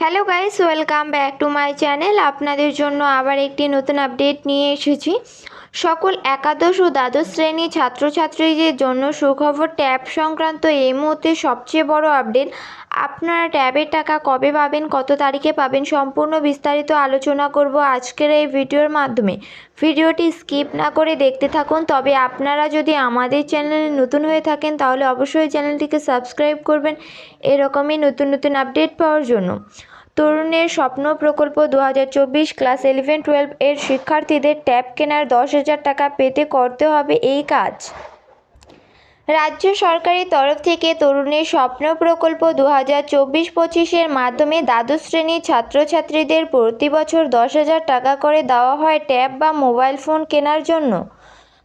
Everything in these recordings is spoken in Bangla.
Hello guys welcome back to my channel আপনাদের জন্য আবার একটি নতুন আপডেট নিয়ে এসেছি। সকল একাদশ ও দ্বাদশ শ্রেণির ছাত্রছাত্রীদের জন্য সুখবর ট্যাব সংক্রান্ত এই মুহূর্তে সবচেয়ে বড় আপডেট। আপনারা ট্যাবের টাকা কবে পাবেন, কত তারিখে পাবেন, সম্পূর্ণ বিস্তারিত আলোচনা করব আজকের এই ভিডিওর মাধ্যমে। ভিডিওটি স্কিপ না করে দেখতে থাকুন, তবে আপনারা যদি আমাদের চ্যানেলে নতুন হয়ে থাকেন, তাহলে অবশ্যই চ্যানেলটিকে সাবস্ক্রাইব করবেন। এরকমই নতুন নতুন আপডেট পাওয়ার জন্য। তরুণের স্বপ্ন প্রকল্প দু হাজার চব্বিশ ক্লাস ইলেভেন টুয়েলভ এর শিক্ষার্থীদের ট্যাব কেনার দশ হাজার টাকা পেতে করতে হবে এই কাজ। রাজ্য সরকারের তরফ থেকে তরুণের স্বপ্ন প্রকল্প দু হাজার চব্বিশ পঁচিশের মাধ্যমে দ্বাদশ শ্রেণির ছাত্রছাত্রীদের প্রতি বছর দশ হাজার টাকা করে দেওয়া হয় ট্যাব বা মোবাইল ফোন কেনার জন্য।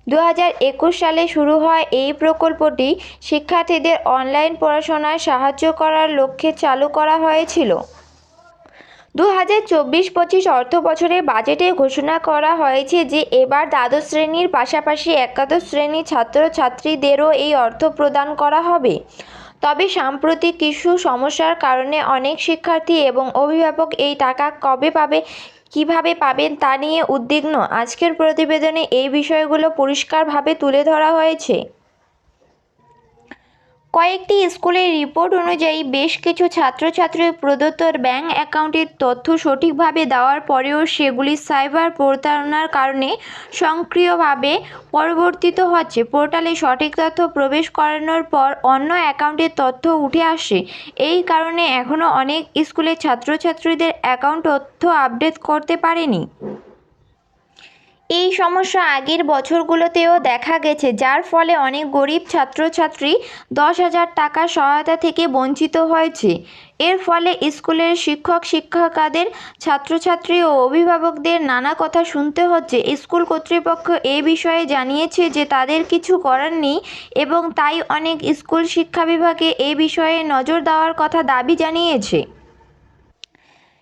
দু হাজার একুশ সালে শুরু হয় এই প্রকল্পটি। শিক্ষার্থীদের অনলাইন পড়াশোনায় সাহায্য করার লক্ষ্যে চালু করা হয়েছিল। দু হাজার চব্বিশ পঁচিশ অর্থ বছরে বাজেটে ঘোষণা করা হয়েছে যে এবার দ্বাদশ শ্রেণির পাশাপাশি একাদশ শ্রেণির ছাত্রছাত্রীদেরও এই অর্থ প্রদান করা হবে। তবে সাম্প্রতিক কিছু সমস্যার কারণে অনেক শিক্ষার্থী এবং অভিভাবক এই টাকা কবে পাবে, কীভাবে পাবেন তা নিয়ে উদ্বিগ্ন। আজকের প্রতিবেদনে এই বিষয়গুলো পরিষ্কারভাবে তুলে ধরা হয়েছে। কয়েকটি স্কুলের রিপোর্ট অনুযায়ী বেশ কিছু ছাত্রছাত্রীর প্রদত্ত ব্যাংক অ্যাকাউন্টের তথ্য সঠিকভাবে দেওয়ার পরেও সেগুলি সাইবার প্রতারণার কারণে সক্রিয়ভাবে পরিবর্তিত হচ্ছে। পোর্টালে সঠিক তথ্য প্রবেশ করানোর পর অন্য অ্যাকাউন্টের তথ্য উঠে আসে। এই কারণে এখনও অনেক স্কুলের ছাত্রছাত্রীদের অ্যাকাউন্ট তথ্য আপডেট করতে পারেনি। এই সমস্যা আগের বছরগুলোতেও দেখা গেছে, যার ফলে অনেক গরিব ছাত্রছাত্রী দশ হাজার টাকার সহায়তা থেকে বঞ্চিত হয়েছে। এর ফলে স্কুলের শিক্ষক, শিক্ষিকাদের, ছাত্রছাত্রী ও অভিভাবকদের নানা কথা শুনতে হচ্ছে। স্কুল কর্তৃপক্ষ এ বিষয়ে জানিয়েছে যে তাদের কিছু করার নেই এবং তাই অনেক স্কুল শিক্ষা বিভাগে এ বিষয়ে নজর দেওয়ার কথা দাবি জানিয়েছে।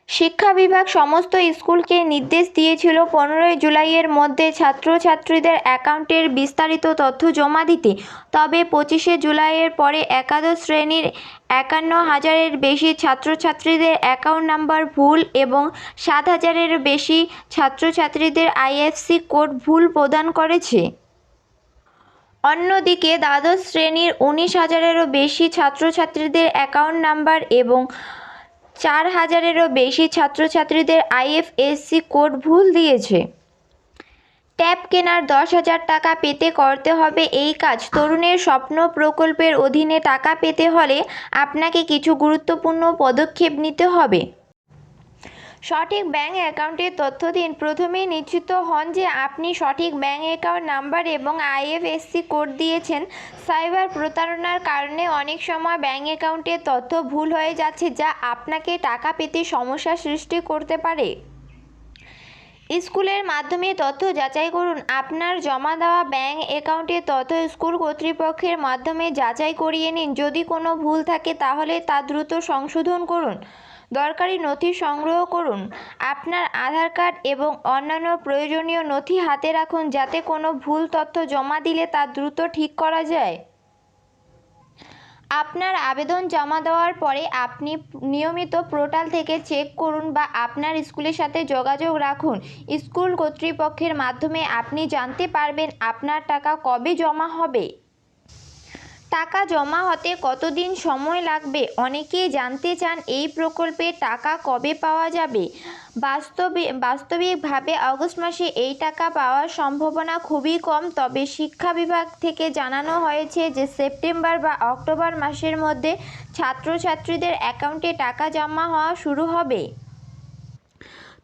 শিক্ষা বিভাগ সমস্ত স্কুলকে নির্দেশ দিয়েছিল, পনেরোই জুলাইয়ের মধ্যে ছাত্রছাত্রীদের অ্যাকাউন্টের বিস্তারিত তথ্য জমা দিতে। তবে পঁচিশে জুলাইয়ের পরে একাদশ শ্রেণির একান্ন হাজারের বেশি ছাত্রছাত্রীদের অ্যাকাউন্ট নাম্বার ভুল এবং সাত হাজারের বেশি ছাত্রছাত্রীদের আইএফসি কোড ভুল প্রদান করেছে। অন্যদিকে দ্বাদশ শ্রেণির উনিশ হাজারেরও বেশি ছাত্রছাত্রীদের অ্যাকাউন্ট নাম্বার এবং চার হাজারেরও বেশি ছাত্রছাত্রীদের আইএফএসসি কোড ভুল দিয়েছে। ট্যাব কেনার দশ হাজার টাকা পেতে করতে হবে এই কাজ। তরুণের স্বপ্ন প্রকল্পের অধীনে টাকা পেতে হলে আপনাকে কিছু গুরুত্বপূর্ণ পদক্ষেপ নিতে হবে। সঠিক ব্যাঙ্ক অ্যাকাউন্টের তথ্য দিন। প্রথমেই নিশ্চিত হন যে আপনি সঠিক ব্যাঙ্ক অ্যাকাউন্ট নাম্বার এবং আইএফএসসি কোড দিয়েছেন। সাইবার প্রতারণার কারণে অনেক সময় ব্যাঙ্ক অ্যাকাউন্টের তথ্য ভুল হয়ে যাচ্ছে, যা আপনাকে টাকা পেতে সমস্যা সৃষ্টি করতে পারে। স্কুলের মাধ্যমে তথ্য যাচাই করুন। আপনার জমা দেওয়া ব্যাঙ্ক অ্যাকাউন্টের তথ্য স্কুল কর্তৃপক্ষের মাধ্যমে যাচাই করিয়ে নিন। যদি কোনো ভুল থাকে, তাহলে তা দ্রুত সংশোধন করুন। দরকারি নথি সংগ্রহ করুন। আপনার আধার কার্ড এবং অন্যান্য প্রয়োজনীয় নথি হাতে রাখুন যাতে কোনো ভুল তথ্য জমা দিলে তা দ্রুত ঠিক করা যায়। আপনার আবেদন জমা দেওয়ার পরে আপনি নিয়মিত পোর্টাল থেকে চেক করুন বা আপনার স্কুলের সাথে যোগাযোগ রাখুন। স্কুল কর্তৃপক্ষের মাধ্যমে আপনি জানতে পারবেন আপনার টাকা কবে জমা হবে। টাকা জমা হতে কতদিন সময় লাগবে? অনেকেই জানতে চান এই প্রকল্পে টাকা কবে পাওয়া যাবে। বাস্তবে, বাস্তবিকভাবে আগস্ট মাসে এই টাকা পাওয়ার সম্ভাবনা খুবই কম, তবে শিক্ষা বিভাগ থেকে জানানো হয়েছে যে সেপ্টেম্বর বা অক্টোবর মাসের মধ্যে ছাত্রছাত্রীদের অ্যাকাউন্টে টাকা জমা হওয়া শুরু হবে।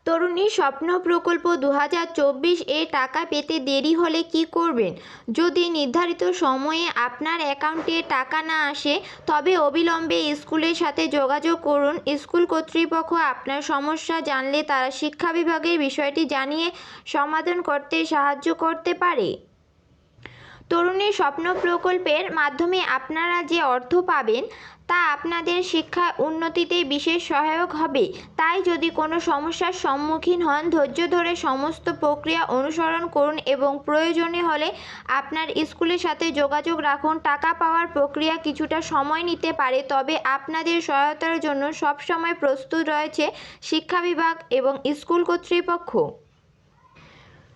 তরুণী স্বপ্ন প্রকল্প দু হাজার চব্বিশ এ টাকা পেতে দেরি হলে কি করবেন? যদি নির্ধারিত সময়ে আপনার অ্যাকাউন্টে টাকা না আসে, তবে অবিলম্বে স্কুলের সাথে যোগাযোগ করুন। স্কুল কর্তৃপক্ষ আপনার সমস্যা জানলে তারা শিক্ষা বিভাগের বিষয়টি জানিয়ে সমাধান করতে সাহায্য করতে পারে। তরুণীর স্বপ্ন প্রকল্পের মাধ্যমে আপনারা যে অর্থ পাবেন, তা আপনাদের শিক্ষা উন্নতিতে বিশেষ সহায়ক হবে। তাই যদি কোনো সমস্যার সম্মুখীন হন, ধৈর্য ধরে সমস্ত প্রক্রিয়া অনুসরণ করুন এবং প্রয়োজনে হলে আপনার স্কুলের সাথে যোগাযোগ রাখুন। টাকা পাওয়ার প্রক্রিয়া কিছুটা সময় নিতে পারে, তবে আপনাদের সহায়তার জন্য সবসময় প্রস্তুত রয়েছে শিক্ষা বিভাগ এবং স্কুল কর্তৃপক্ষ।